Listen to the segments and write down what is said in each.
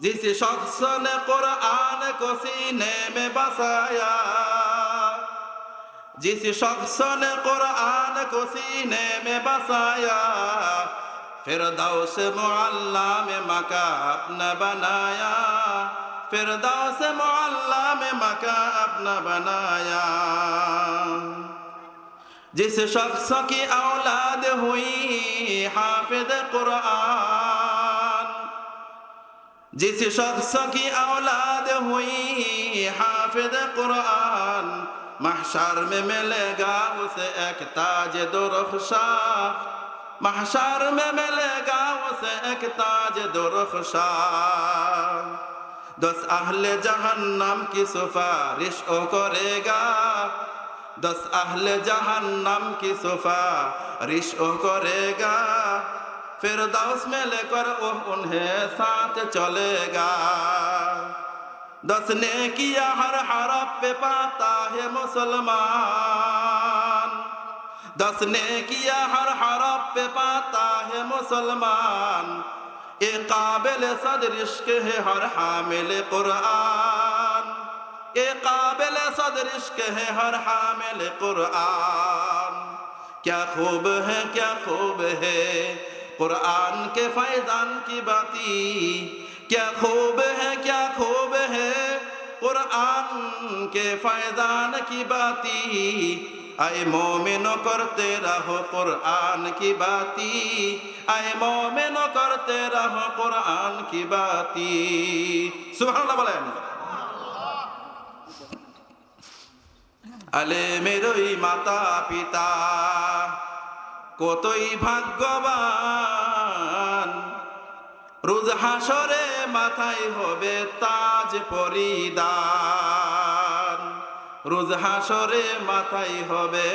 जिस शख्स ने कुरान को सीने में बसाया जिस शख्स ने कुरान को सीने में बसाया फिर दौस मुअल्ला में मका अपना बनाया फिर दौस मुअल्ला में मका अपना बनाया जिस शख्स की औलाद हुई हाफिज कुरान جس شخص کی اولاد ہوئی، حافظ قرآن، محشر میں ملے گا اسے ایک تاج درخشا محشر میں ملے گا اسے ایک تاج درخشا دس اہل جہنم کی سفارش او کرے گا۔ دس اہل جہنم کی سفارش او کرے گا۔ दौस में लेकर वो उन्हें साथ चलेगा। दस ने किया हर हरफ पे पाता है मुसलमान। दस ने किया हर हरफ पे पाता है मुसलमान। ये काबिल इश्क है हर हामिल कुरान। ये काबिल सदर इश्क है हर हामिल कुरान। क्या खूब है, क्या खूब है। قرآن کے فیضان کی باتی کیا خوب ہے کیا خوب ہے قرآن کے فیضان کی باتی আয় মোমেন করতে রাহো কোরআন কি বাতি? আয় মোমেন করতে রাহো কোরআন কি বাতি? সুবহানাল্লাহ বলেন। আলে মেরই মাতা পিতা কতই ভাগ্যবান। রোজ হাসরে মাথায় হবে তাজ পরিদান রোজ হাসরে মাথায় হবে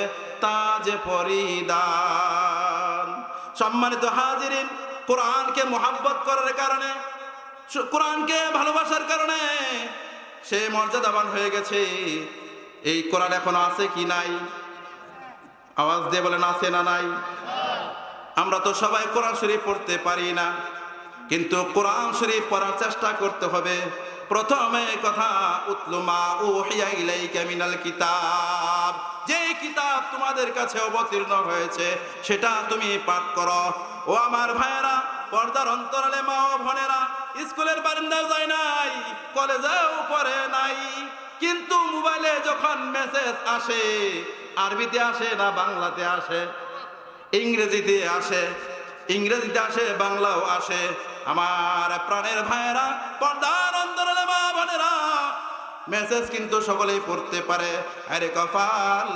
তাজ পরিদান সম্মানিত হাজিরিন, কোরআনকে মোহাব্বত করার কারণে কোরআনকে ভালোবাসার কারণে সে মর্যাদাবান হয়ে গেছে। এই কোরআন এখন আছে কি নাই? আওয়াজ দিয়ে বলেন, আছে না নাই? আমরা তো সবাই কোরআন শরীফ পড়তে পারি না, কিন্তু কোরআন শরীফ পড়ার চেষ্টা করতে হবে। প্রথমে কথা উতলুমা ও ইলাইকা কিতাব। যে কিতাব তোমাদের কাছে অবতীর্ণ হয়েছে, সেটা তুমি পাঠ করো। ও আমার ভাইয়েরা, পর্দার অন্তরালে মা ও বোনেরা, স্কুলের বারান্দাও যায় নাই, কলেজেও পড়ে নাই, কিন্তু মোবাইলে যখন মেসেজ আসে আরবিতে আসে না বাংলাতে আসে, ইংরেজিতে আসে ইংরেজিতে আসে, বাংলাও আসে। আমার প্রাণের ভাইয়েরা, পর্দার অন্তরালে মা বোনেরা মেসেজ কিন্তু সকলেই পড়তে পারে। আরে কপাল,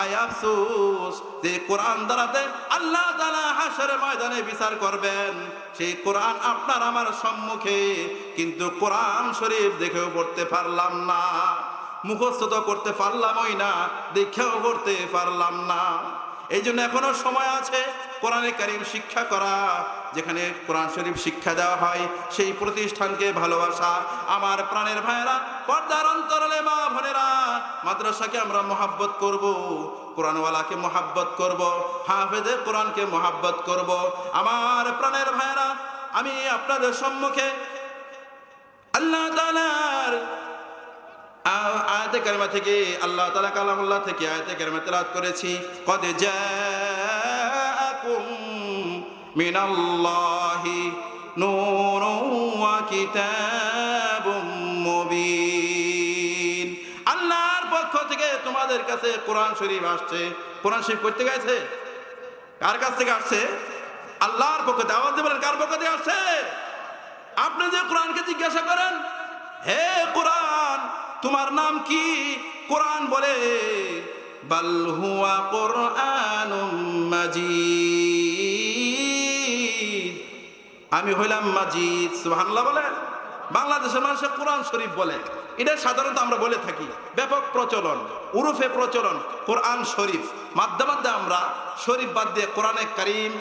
আয় আফসোস, যে কোরআন দ্বারাতে আল্লাহ তাআলা হাসরের ময়দানে বিচার করবেন, সেই কোরআন আপনার আমার সম্মুখে, কিন্তু কোরআন শরীফ দেখেও পড়তে পারলাম না। মুখস্থ করতে পারলামই না দেখেও করতে পারলাম না। এই জন্য এখনও সময় আছে কোরআনে কারিম শিক্ষা করা, যেখানে কোরআন শরীফ শিক্ষা দেওয়া হয়, সেই প্রতিষ্ঠানকে ভালোবাসা। আমার প্রাণের ভাইয়েরা, পর্দার অন্তরালে মা বোনেরা, মাদ্রাসাকে আমরা মহাব্বত করব, কোরআনওয়ালাকে মোহাব্বত করব, হাফেজে কোরআনকে মোহাব্বত করব। আমার প্রাণের ভাইয়েরা, আমি আপনাদের সম্মুখে আল্লাহ তাআলার আয়াতে কারিমা থেকে, আল্লাহ তাআলা কালামুল্লাহ থেকে আয়াতে কারিমা তেলাওয়াত করেছি। কদ জাআকুম মিনাল্লাহি নূরুন ওয়া কিতাবুম মুবিন। আল্লাহর পক্ষ থেকে তোমাদের কাছে কোরআন শরীফ আসছে। কোরআন শরীফ করতে গেছে? কার কাছ থেকে আসছে? আল্লাহর পক্ষ থেকে। আওয়াজ বলেন, কার পক্ষ থেকে আসছে? আপনি যে কোরআনকে জিজ্ঞাসা করেন, হে কোরআন তোমার নাম কি? কোরআন বলে, বাল হুয়া কোরআনুম মাজিদ। আমি হইলাম মাজিদ, সুবহানাল্লাহ বলেন বাংলাদেশের মানুষের কোরআন শরীফ বলে। এটা সাধারণত আমরা বলে থাকি। ব্যাপক প্রচলন, উরুফে প্রচলন, কোরআন শরীফ। মাধ্যে মাধ্যমে আমরা শরীফ বাদ দিয়ে কোরআনে করিম,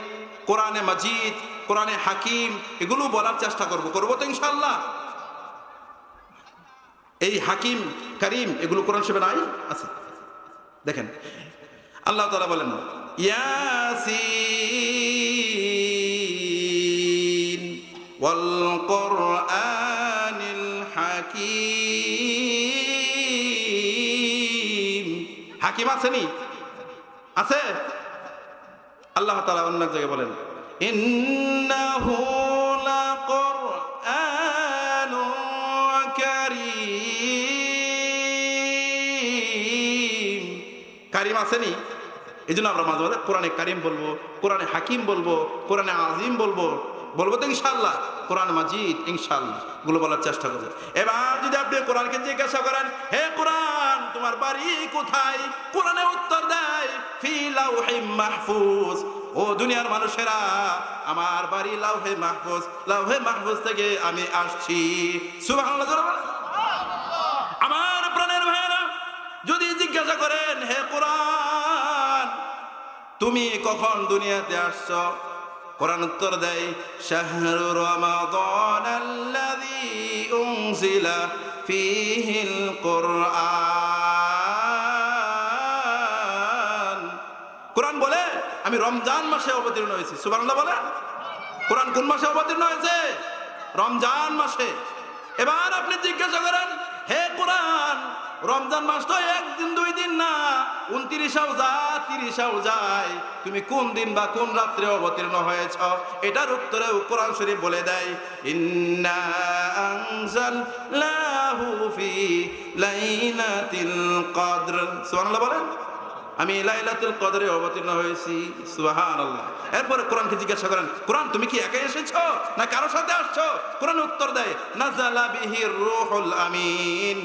কোরআনে মাজিদ, কোরআনে হাকিম, এগুলো বলার চেষ্টা করব। করব তো ইনশাল্লাহ এই হাকিম, কারিম, এগুলো কোরআন শরীফে নাই আছে। দেখেন, আল্লাহ তাআলা বলেন, ইয়াসিন ওয়াল কোরআনিল হাকিম। হাকিম আছে নি? আছে? আল্লাহ তাআলা অন্য জায়গায় বলেন এন্না হোলা কর আসেনি এই জন্য আমরা মাঝে মাঝে কোরআনে কারিম বলব, কোরআনে হাকিম বলব, কোরআনে আজিম বলব। বলব তো ইনশাল্লাহ কোরআন মাজিদ ইনশাল্লাহগুলো বলার চেষ্টা করব। এবার যদি আপনি কোরআনকে জিজ্ঞাসা করেন, হে কোরআন, তোমার বাড়ি কোথায়? কোরআনে উত্তর দেয় মাহফুজ। ও দুনিয়ার মানুষেরা, আমার বাড়ি লাউহে মাহফুজ। লাউহে মাহফুজ থেকে আমি আসছি। সুবহানাল্লাহ তুমি কখন দুনিয়াতে আসছ? কোরআন উত্তর দেয়, শাহরু রমাদান আল্লাযী উনজিলা ফীহিল কোরআন। কোরআন বলে, আমি রমজান মাসে অবতীর্ণ হয়েছি। সুবহানাল্লাহ বলে, কোরআন কোন মাসে অবতীর্ণ হয়েছে? রমজান মাসে। এবার আপনি জিজ্ঞাসা করেন, হে কোরআন রমজান মাস তো একদিন, দুই দিন না। উনত্রিশাও যা তিরিশাও যায়। তুমি কোন দিন বা কোন রাত্রে অবতীর্ণ হয়েছ? এটার উত্তরে কোরআন শরীফ বলে দেয়, ইন্না বলেন। আমি লাইলাতুল কদরে অবতীর্ণ হয়েছি, সুবহানাল্লাহ। এরপরে কোরআনকে জিজ্ঞাসা করেন, কোরআন, তুমি কি একাই এসেছ? না কারোর সাথে আসছো? কোরআন উত্তর দেয় নাজালা বিহি রুহুল আমিন।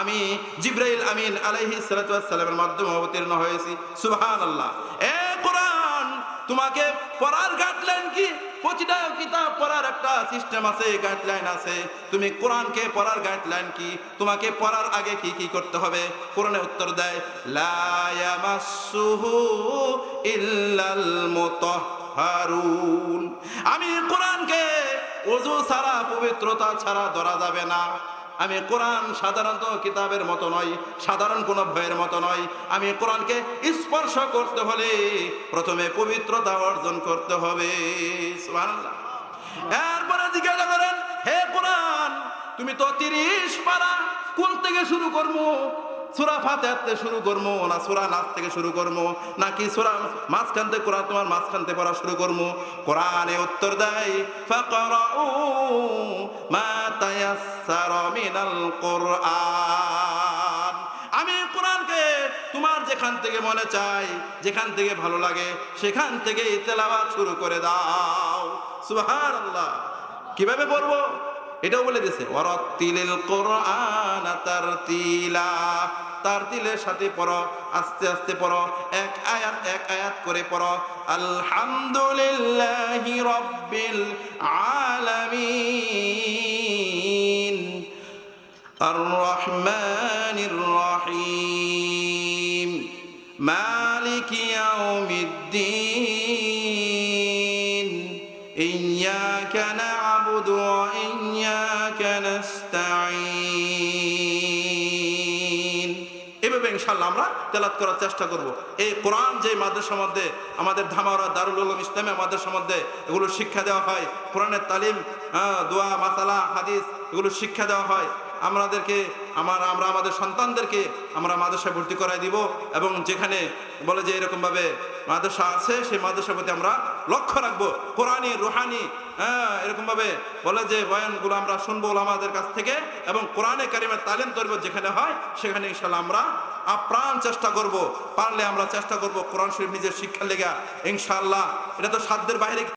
আমি জিব্রাইল আমিন আলাইহিস সালাতু ওয়াস সালামের মাধ্যমে অবতীর্ণ হয়েছি, সুবহানাল্লাহ। আল্লাহ তোমাকে পড়ার গাইডলাইন কি? প্রতিটা কিতাব পড়ার একটা সিস্টেম আছে গাইডলাইন আছে। তুমি কোরআনকে পড়ার গাইডলাইন কি? তোমাকে পড়ার আগে কি কি করতে হবে? কোরআনে উত্তর দেয়, লা ইয়ামাসসুহু ইল্লাল মুতাহহারুন আমি কোরআনকে ওযু ছাড়া, পবিত্রতা ছাড়া ধরা যাবে না। আমি কোরআন সাধারণত কিতাবের মতো নয় সাধারণ কোনো ভয়ের মতো নয় আমি কোরআনকে স্পর্শ করতে হলে প্রথমে পবিত্রতা অর্জন করতে হবে। এরপরে জিজ্ঞাসা করেন হে কোরআন, তুমি তো তিরিশ পারা কোন থেকে শুরু করব? সুরা ফাতে শুরু করব, না সুরা নাচ থেকে শুরু করব, নাকি সুরা মাঝখান থেকে কোরআন তোমার মাঝখান থেকে পড়া শুরু করব? কোরআনে উত্তর দেয়, ফাকরাউ মা তায়াসসারা মিনাল কোরআন। আমি কোরআনকে তোমার যেখান থেকে মনে চাই, যেখান থেকে ভালো লাগে, সেখান থেকে তেলাওয়াত শুরু করে দাও। সুবহানাল্লাহ। কীভাবে পড়ব এটাও বলে দিয়েছে ওয়ারাত্তিলিল কোরআন। তারতিলা তারতিলের সাথে পড়ো আস্তে আস্তে পড়ো এক আয়াত এক আয়াত করে পড়ো আলহামদুলিল্লাহি রাব্বিল আলামিন আর রহমানির রহিম মালিক ইয়াউমিদ্দিন إياك نعبد وإياك نستعين আমরা তেলাত করার চেষ্টা করব। এই কোরআন যে মাদ্রাসার মধ্যে আমাদের ধামারা দারুল উলুম ইসলামী মাদ্রাসার মধ্যে এগুলো শিক্ষা দেওয়া হয়, কোরআনের তালিম দোয়া, মাসালা, হাদিস এগুলো শিক্ষা দেওয়া হয়, আমাদেরকে, আমার, আমরা আমাদের সন্তানদেরকে আমরা মাদ্রাসায় ভর্তি করাই দিব এবং যেখানে বলে যে এরকমভাবে মাদ্রাসা আছে, সেই মাদ্রাসার প্রতি আমরা লক্ষ্য রাখব। কোরআনি রুহানি হ্যাঁ এরকমভাবে বলে যে বয়ানগুলো আমরা শুনব আমাদের কাছ থেকে এবং কোরআনে কারিমের তালিম তরব যেখানে হয়, সেখানে ইনশাল্লাহ আমরা আপ্রাণ চেষ্টা করব, পারলে আমরা চেষ্টা করব কোরআন শরীফ নিজের শিক্ষা লেগা। ইনশাল্লাহ এটা তো সাধ্যের বাইরে